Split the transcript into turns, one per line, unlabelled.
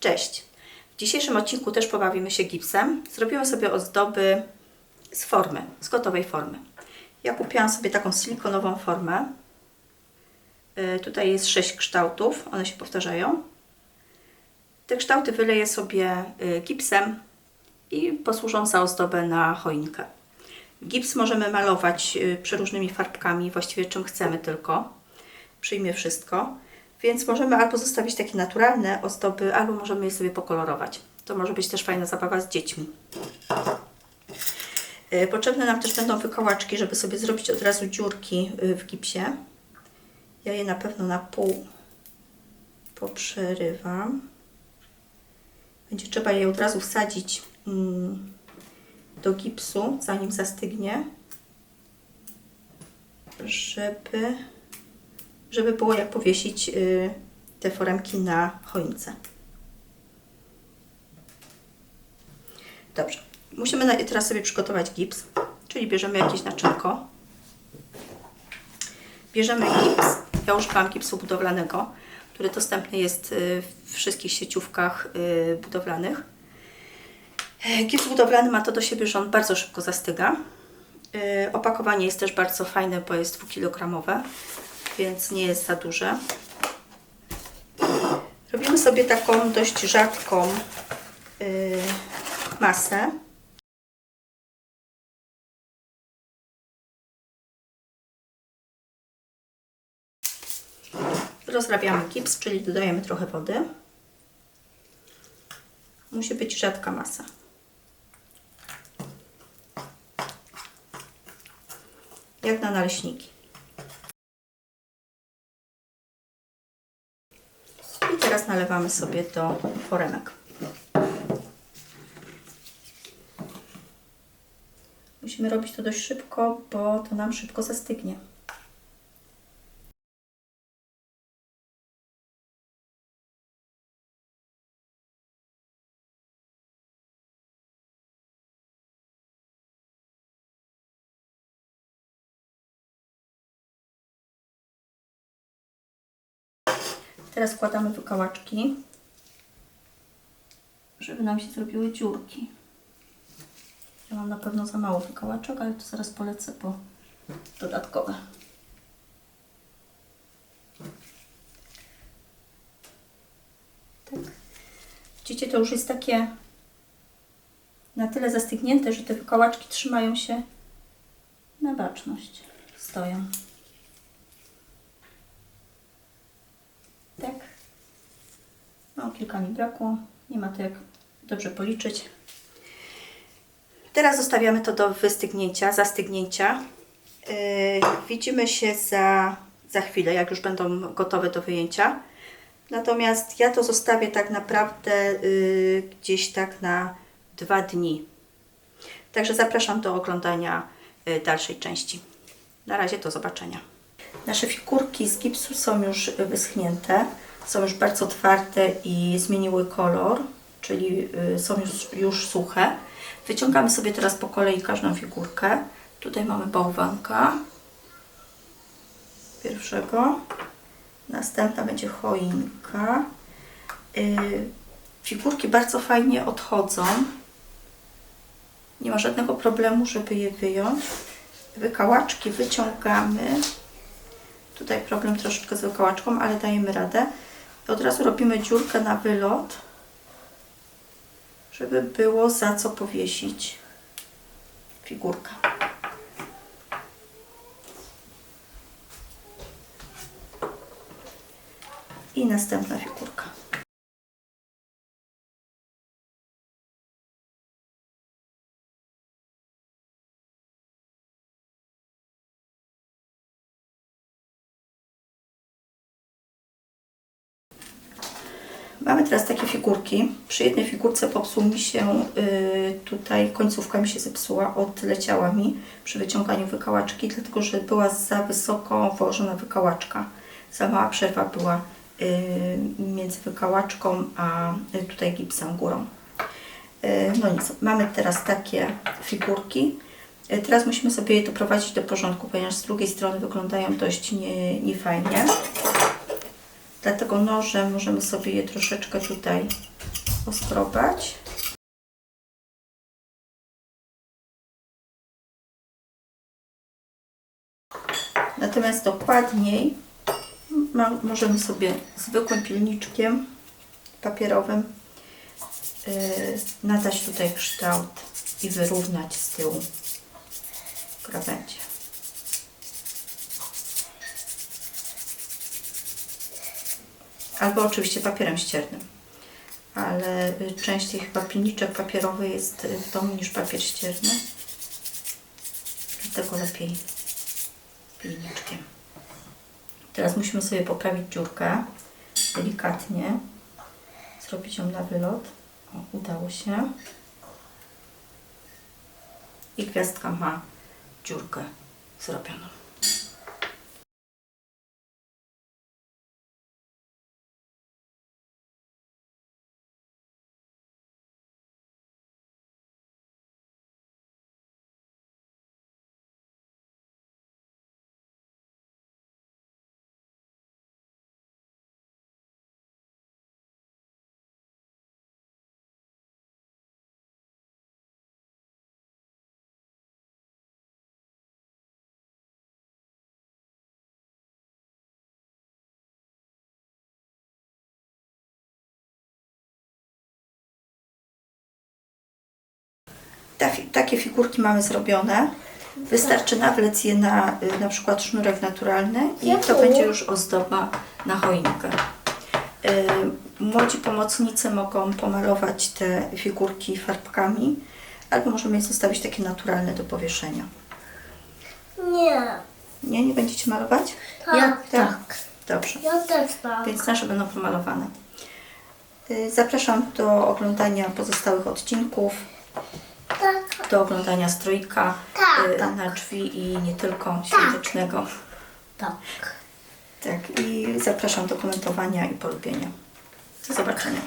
Cześć! W dzisiejszym odcinku też pobawimy się gipsem. Zrobimy sobie ozdoby z formy, z gotowej formy. Ja kupiłam sobie taką silikonową formę. Y, Tutaj jest sześć kształtów, one się powtarzają. Te kształty wyleję sobie y, gipsem i posłużą za ozdobę na choinkę. Gips możemy malować y, przeróżnymi farbkami, właściwie czym chcemy tylko. Przyjmie wszystko. Więc możemy albo zostawić takie naturalne ozdoby, albo możemy je sobie pokolorować. To może być też fajna zabawa z dziećmi. Y, Potrzebne nam też będą wykołaczki, żeby sobie zrobić od razu dziurki y, w gipsie. Ja je na pewno na pół poprzerywam. Będzie trzeba je od razu wsadzić mm, do gipsu, zanim zastygnie, żeby, żeby było jak powiesić y, te foremki na choince. Dobrze. Musimy teraz sobie przygotować gips, czyli bierzemy jakieś naczynko. Bierzemy gips. Ja używam gipsu budowlanego, który dostępny jest y, w wszystkich sieciówkach y, budowlanych. Gips budowlany ma to do siebie, że on bardzo szybko zastyga. Opakowanie jest też bardzo fajne, bo jest dwukilogramowe, więc nie jest za duże. Robimy sobie taką dość rzadką y, masę. Rozrabiamy gips, czyli dodajemy trochę wody. Musi być rzadka masa. Jak na naleśniki. Nalewamy sobie do foremek. Musimy robić to dość szybko, bo to nam szybko zastygnie. Teraz wkładamy wykałaczki, żeby nam się zrobiły dziurki. Ja mam na pewno za mało wykałaczek, ale to zaraz polecę po dodatkowe. Tak. Widzicie, to już jest takie na tyle zastygnięte, że te wykałaczki trzymają się na baczność. Stoją. Tak. No, kilka mi brakło. Nie ma to jak dobrze policzyć. Teraz zostawiamy to do wystygnięcia, zastygnięcia. Yy, widzimy się za, za chwilę, jak już będą gotowe do wyjęcia. Natomiast ja to zostawię tak naprawdę yy, gdzieś tak na dwa dni. Także zapraszam do oglądania yy, dalszej części. Na razie do zobaczenia. Nasze figurki z gipsu są już wyschnięte, są już bardzo twarde i zmieniły kolor, czyli y, są już, już suche. Wyciągamy sobie teraz po kolei każdą figurkę. Tutaj mamy bałwanka pierwszego. Następna będzie choinka. Y, Figurki bardzo fajnie odchodzą. Nie ma żadnego problemu, żeby je wyjąć. Wykałaczki wyciągamy. Tutaj problem troszeczkę z wykałaczką, ale dajemy radę. Od razu robimy dziurkę na wylot, żeby było za co powiesić figurkę. I następna figurka. Mamy teraz takie figurki. Przy jednej figurce popsuł mi się y, tutaj, końcówka mi się zepsuła, odleciała mi przy wyciąganiu wykałaczki, dlatego że była za wysoko włożona wykałaczka. Za mała przerwa była y, między wykałaczką a y, tutaj gipsem górą. No nic, mamy teraz takie figurki. Teraz musimy sobie je doprowadzić do porządku, ponieważ z drugiej strony wyglądają dość nie, niefajnie. Dlatego nożem możemy sobie je troszeczkę tutaj poskrobać. Natomiast dokładniej możemy sobie zwykłym pilniczkiem papierowym yy, nadać tutaj kształt i wyrównać z tyłu krawędzie. Albo oczywiście papierem ściernym. Ale y, częściej chyba pilniczek papierowy jest y, w domu niż papier ścierny. Dlatego lepiej pilniczkiem. Teraz musimy sobie poprawić dziurkę delikatnie. Zrobić ją na wylot. O, udało się. I gwiazdka ma dziurkę zrobioną. Takie figurki mamy zrobione. Wystarczy nawlec je na na przykład sznurek naturalny i to będzie już ozdoba na choinkę. Y, Młodzi pomocnicy mogą pomalować te figurki farbkami, albo możemy je zostawić takie naturalne do powieszenia.
Nie.
Nie, nie będziecie malować?
Tak.
Tak. Dobrze.
Ja też tak.
Więc nasze będą pomalowane. Y, Zapraszam do oglądania pozostałych odcinków,
Tak.
Do oglądania strojka
Tak.
y, na drzwi i nie tylko świątecznego.
Tak.
Tak, i zapraszam do komentowania i polubienia. Do zobaczenia.